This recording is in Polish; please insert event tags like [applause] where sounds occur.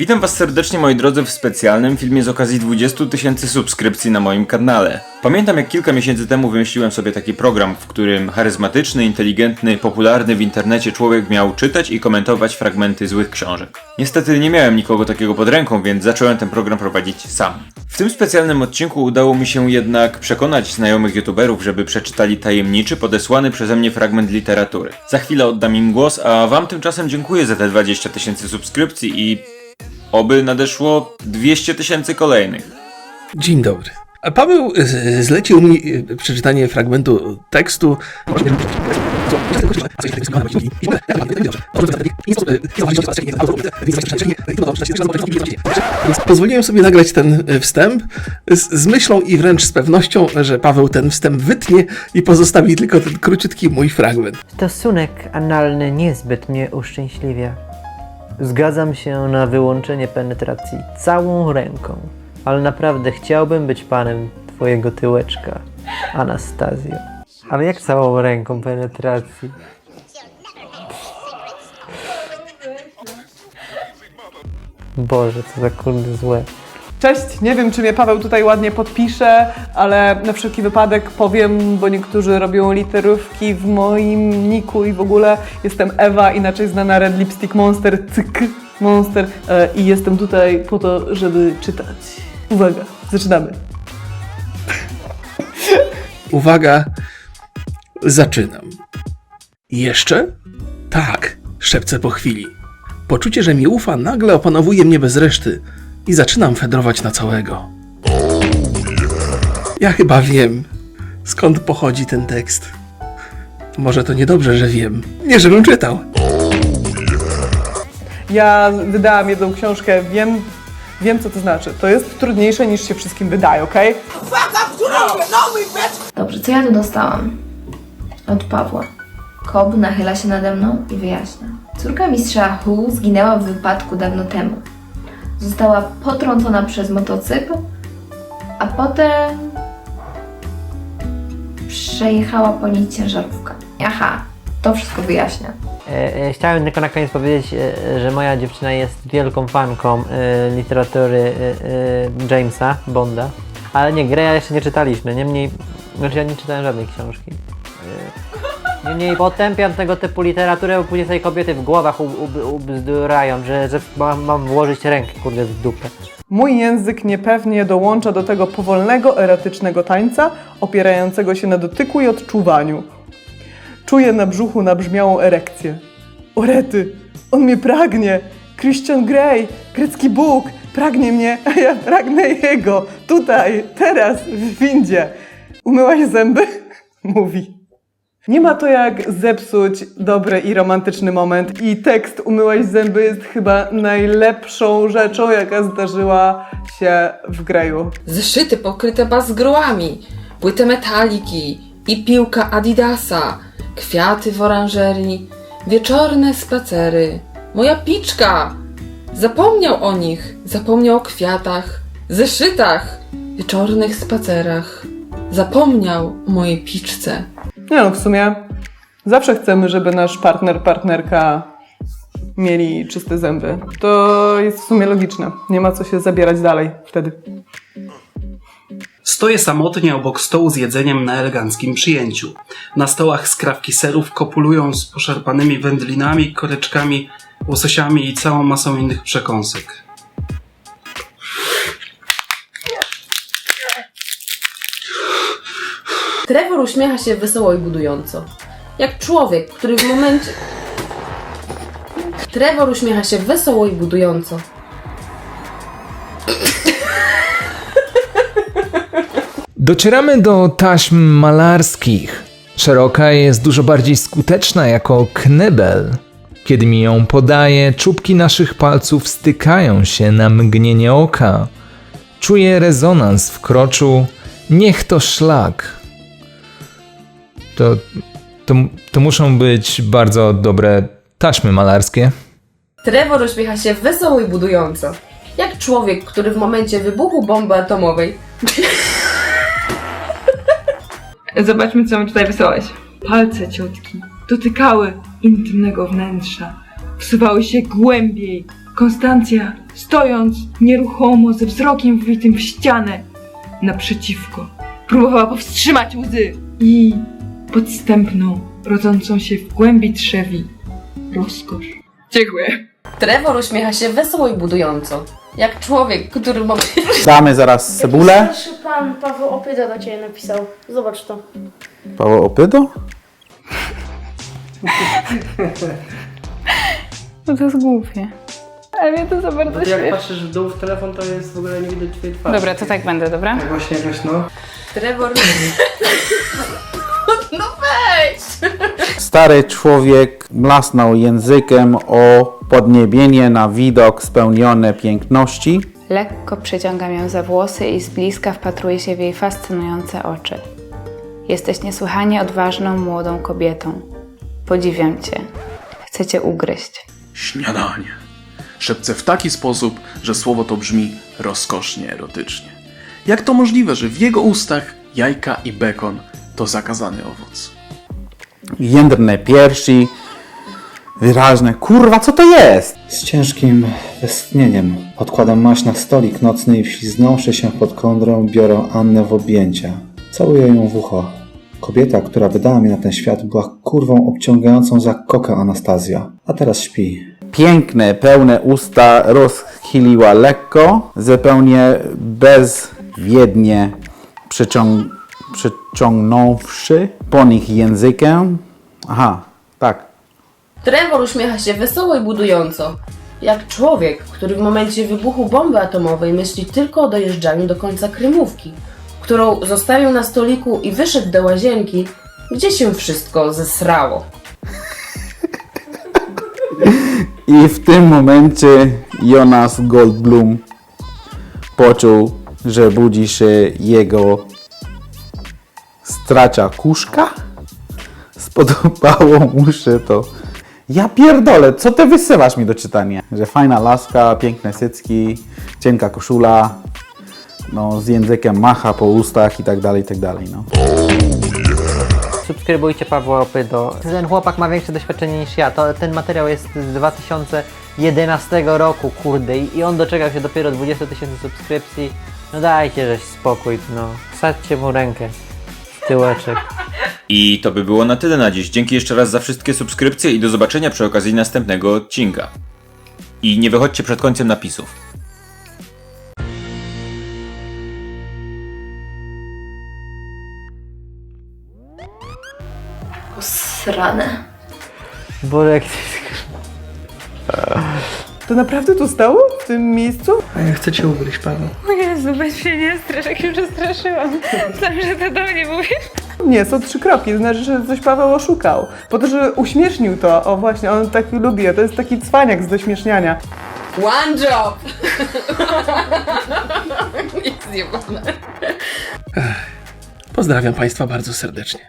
Witam Was serdecznie moi drodzy w specjalnym filmie z okazji 20 tysięcy subskrypcji na moim kanale. Pamiętam jak kilka miesięcy temu wymyśliłem sobie taki program, w którym charyzmatyczny, inteligentny, popularny w internecie człowiek miał czytać i komentować fragmenty złych książek. Niestety nie miałem nikogo takiego pod ręką, więc zacząłem ten program prowadzić sam. W tym specjalnym odcinku udało mi się jednak przekonać znajomych youtuberów, żeby przeczytali tajemniczy, podesłany przeze mnie fragment literatury. Za chwilę oddam im głos, a Wam tymczasem dziękuję za te 20 tysięcy subskrypcji i Oby nadeszło 200 tysięcy kolejnych. Dzień dobry. Paweł z- zlecił mi y, przeczytanie fragmentu tekstu. Więc pozwoliłem sobie nagrać ten y, wstęp z, z myślą i wręcz z pewnością, że Paweł ten wstęp wytnie i pozostawi tylko ten króciutki mój fragment. Stosunek analny niezbyt mnie uszczęśliwia. Zgadzam się na wyłączenie penetracji całą ręką, ale naprawdę chciałbym być panem twojego tyłeczka, Anastazjo. Ale jak całą ręką penetracji? Boże, co za kurde złe. Cześć, nie wiem czy mnie Paweł tutaj ładnie podpisze, ale na wszelki wypadek powiem, bo niektórzy robią literówki w moim niku i w ogóle jestem Ewa, inaczej znana Red Lipstick Monster, cyk, Monster e, i jestem tutaj po to, żeby czytać. Uwaga, zaczynamy. [laughs] Uwaga, zaczynam. Jeszcze? Tak, szepcę po chwili. Poczucie, że mi ufa, nagle opanowuje mnie bez reszty i zaczynam fedrować na całego. Ja chyba wiem, skąd pochodzi ten tekst. Może to niedobrze, że wiem. Nie, żebym czytał. Ja wydałam jedną książkę, wiem, wiem co to znaczy. To jest trudniejsze niż się wszystkim wydaje, okej? Dobrze, co ja tu dostałam? Od Pawła. Kob nachyla się nade mną i wyjaśnia. Córka mistrza Hu zginęła w wypadku dawno temu. Została potrącona przez motocykl, a potem przejechała po niej ciężarówka. Aha, to wszystko wyjaśnia. E, e, Chciałem tylko na koniec powiedzieć, e, że moja dziewczyna jest wielką fanką e, literatury e, e, Jamesa Bonda. Ale nie, Greya jeszcze nie czytaliśmy. Niemniej, znaczy ja nie czytałem żadnej książki. E, Niemniej potępiam tego typu literaturę, bo później sobie kobiety w głowach ub, ubzdurają, że, że mam, mam włożyć rękę kurde w dupę. Mój język niepewnie dołącza do tego powolnego, erotycznego tańca, opierającego się na dotyku i odczuwaniu. Czuję na brzuchu nabrzmiałą erekcję. Orety, on mnie pragnie! Christian Grey, grecki Bóg, pragnie mnie, a ja pragnę jego. Tutaj, teraz, w windzie. Umyłaś zęby? [laughs] Mówi. Nie ma to jak zepsuć dobry i romantyczny moment i tekst Umyłaś zęby jest chyba najlepszą rzeczą, jaka zdarzyła się w Greju. Zeszyty pokryte bazgrołami, płytę metaliki i piłka Adidasa, kwiaty w oranżerii, wieczorne spacery. Moja piczka! Zapomniał o nich, zapomniał o kwiatach, zeszytach, wieczornych spacerach. Zapomniał o mojej piczce. Nie no, w sumie zawsze chcemy, żeby nasz partner, partnerka mieli czyste zęby. To jest w sumie logiczne. Nie ma co się zabierać dalej wtedy. Stoję samotnie obok stołu z jedzeniem na eleganckim przyjęciu. Na stołach skrawki serów kopulują z poszarpanymi wędlinami, koreczkami, łososiami i całą masą innych przekąsek. Trevor uśmiecha się wesoło i budująco. Jak człowiek, który w momencie. Trevor uśmiecha się wesoło i budująco. Docieramy do taśm malarskich. Szeroka jest dużo bardziej skuteczna jako knebel. Kiedy mi ją podaję, czubki naszych palców stykają się na mgnienie oka. Czuję rezonans w kroczu. Niech to szlak. To, to, to muszą być bardzo dobre taśmy malarskie. Trevor uśmiecha się wesoło i budująco. Jak człowiek, który w momencie wybuchu bomby atomowej [laughs] Zobaczmy, co mi tutaj wysłałeś. Palce ciotki dotykały intymnego wnętrza, wsuwały się głębiej, Konstancja, stojąc nieruchomo, ze wzrokiem wbitym w ścianę, naprzeciwko, próbowała powstrzymać łzy i podstępną, rodzącą się w głębi trzewi, rozkosz. Dziękuję. Trevor uśmiecha się wesoło i budująco. Jak człowiek, który momencie... Damy zaraz cebulę. Starszy pan Paweł Opyda do ciebie napisał. Zobacz to. Paweł Opydo? No to jest głupie. Ale mnie to za bardzo Bo ty jak śmieszy. patrzysz w dół w telefon, to jest w ogóle nie widać twojej twarzy. Dobra, to tak będę, dobra? Tak właśnie jakoś no. Trevor... [laughs] no weź! Stary człowiek mlasnął językiem o podniebienie na widok spełnione piękności. Lekko przeciągam ją za włosy i z bliska wpatruję się w jej fascynujące oczy. Jesteś niesłychanie odważną, młodą kobietą. Podziwiam cię. Chcę cię ugryźć. Śniadanie. Szepce w taki sposób, że słowo to brzmi rozkosznie erotycznie. Jak to możliwe, że w jego ustach jajka i bekon to zakazany owoc? Jędrne piersi. Wyraźne. Kurwa, co to jest? Z ciężkim westchnieniem odkładam maść na stolik nocny i wśliznąwszy się pod kądrą, biorę Annę w objęcia. Całuję ją w ucho. Kobieta, która wydała mnie na ten świat, była kurwą obciągającą za kokę Anastazja, a teraz śpi. Piękne, pełne usta rozchyliła lekko, zupełnie bezwiednie przeciąg przeciągnąwszy po nich językiem. Aha, tak. Trevor uśmiecha się wesoło i budująco. Jak człowiek, który w momencie wybuchu bomby atomowej myśli tylko o dojeżdżaniu do końca krymówki, którą zostawił na stoliku i wyszedł do łazienki, gdzie się wszystko zesrało. I w tym momencie Jonas Goldblum poczuł, że budzi się jego stracia kuszka. Spodobało mu się to. Ja pierdolę, co ty wysyłasz mi do czytania? Że fajna laska, piękne cycki, cienka koszula, no z językiem macha po ustach i tak dalej, i tak dalej, no. Subskrybujcie Pawła Opydo. Ten chłopak ma większe doświadczenie niż ja. To, ten materiał jest z 2011 roku, kurde. I, I on doczekał się dopiero 20 tysięcy subskrypcji. No dajcie żeś spokój, no. Wsadźcie mu rękę tyłeczek. I to by było na tyle na dziś. Dzięki jeszcze raz za wszystkie subskrypcje i do zobaczenia przy okazji następnego odcinka. I nie wychodźcie przed końcem napisów. Srane. Borek, To naprawdę tu stało? W tym miejscu? A ja chcę cię ugryźć, Paweł. O Jezu, weź mnie nie strasz, jak się przestraszyłam. Myślałam, że to do mnie mówisz. Nie, są trzy kropki, to znaczy, że coś Paweł oszukał. Po to, że uśmiesznił to. O właśnie, on tak lubi, to jest taki cwaniak z dośmieszniania. One job! Nic nie. Pozdrawiam Państwa bardzo serdecznie.